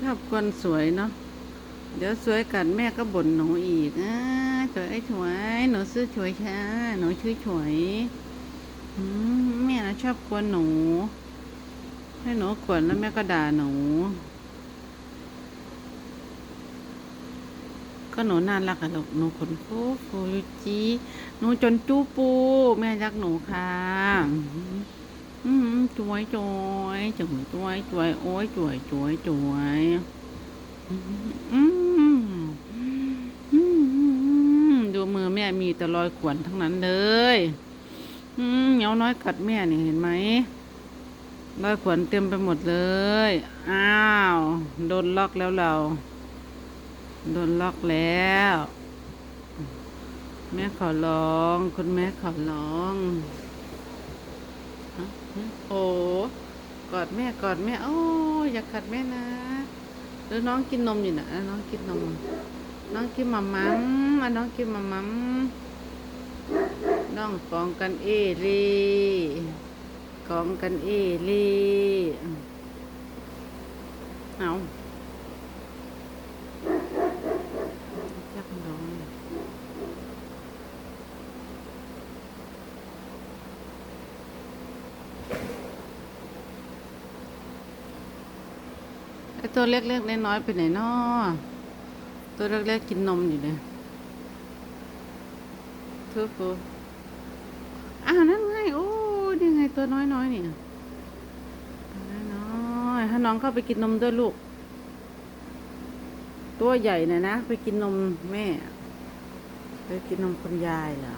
ชอบกวนสวยเนาะ เดี๋ยวสวยกัดแม่ก็บ่นหนูอีกอ่าสวยไอ้ฉวย หนูซื้อฉวยช้าหนูชื่อฉวยอืมแม่นะชอบกวนหนู ให้หนูกวนแล้วแม่ก็ด่าหนู ก็หนูน่ารักอะลูกหนูขนฟูฟูยูจีหนูจนจูปู แม่รักหนูค่ะ อืม จวยจวยจวยจวยจวยโอ้ยจวยจวยจวยอืมอืมอืมดูมือแม่มีแต่รอยขวนทั้งนั้นเลยอืมเหนียวน้อยกัดแม่นี่เห็นไหมรอยขวนเต็มไปหมดเลย อ้าว โดนล็อกแล้วเรา โดนล็อกแล้ว แม่ขอร้อง คุณแม่ขอร้อง โอ้กอดแม่กอดแม่โอ้ยอยากกัดแม่นะแล้วน้องกินนมอยู่นะอะน้องกินนม น้องกินมามัมอะน้องกินมัมมัมน้องกองกันเอรีกองกันเอรีเอาจับน้อง ไอตัวเล็กๆน้อยๆไปไหนนอตัวเล็กๆกินนมอยู่เนี่ยทุกคนอ้าวนั่นไงโอ้นี่ไงตัวน้อยๆนี่ตัวน้อยๆถ้าน้องเข้าไปกินนมด้วยลูก ตัวใหญ่น่ะนะ ไปกินนมแม่ ไปกินนมคุณยายเหรอ